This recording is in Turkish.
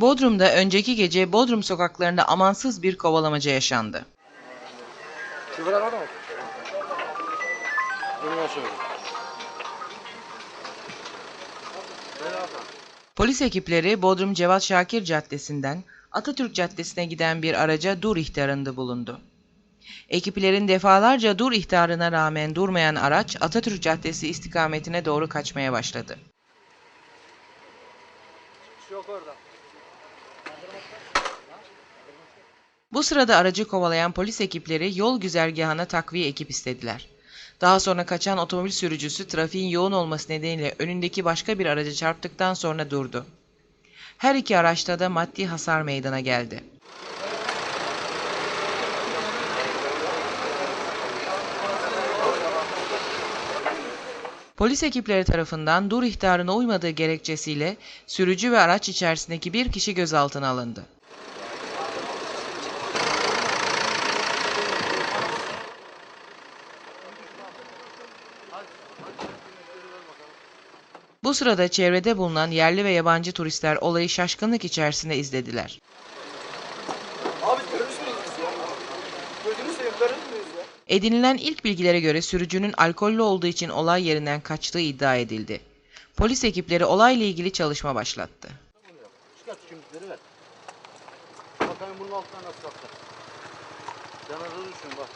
Bodrum'da önceki gece Bodrum sokaklarında amansız bir kovalamaca yaşandı. Polis ekipleri Bodrum Cevat Şakir Caddesi'nden Atatürk Caddesi'ne giden bir araca dur ihtarında bulundu. Ekiplerin defalarca dur ihtarına rağmen durmayan araç Atatürk Caddesi istikametine doğru kaçmaya başladı. Yok orada. Bu sırada aracı kovalayan polis ekipleri yol güzergahına takviye ekip istediler. Daha sonra kaçan otomobil sürücüsü trafiğin yoğun olması nedeniyle önündeki başka bir araca çarptıktan sonra durdu. Her iki araçta da maddi hasar meydana geldi. Polis ekipleri tarafından dur ihtarına uymadığı gerekçesiyle sürücü ve araç içerisindeki bir kişi gözaltına alındı. Bu sırada çevrede bulunan yerli ve yabancı turistler olayı şaşkınlık içerisinde izlediler. Abi miyiz biz ya? Gözünü seveyim terörist miyiz ya? Edinilen ilk bilgilere göre sürücünün alkollü olduğu için olay yerinden kaçtığı iddia edildi. Polis ekipleri olayla ilgili çalışma başlattı. Çıkart kimlikleri. Bakayım bunun altından nasıl kalkacak. Yanarı düşün bak.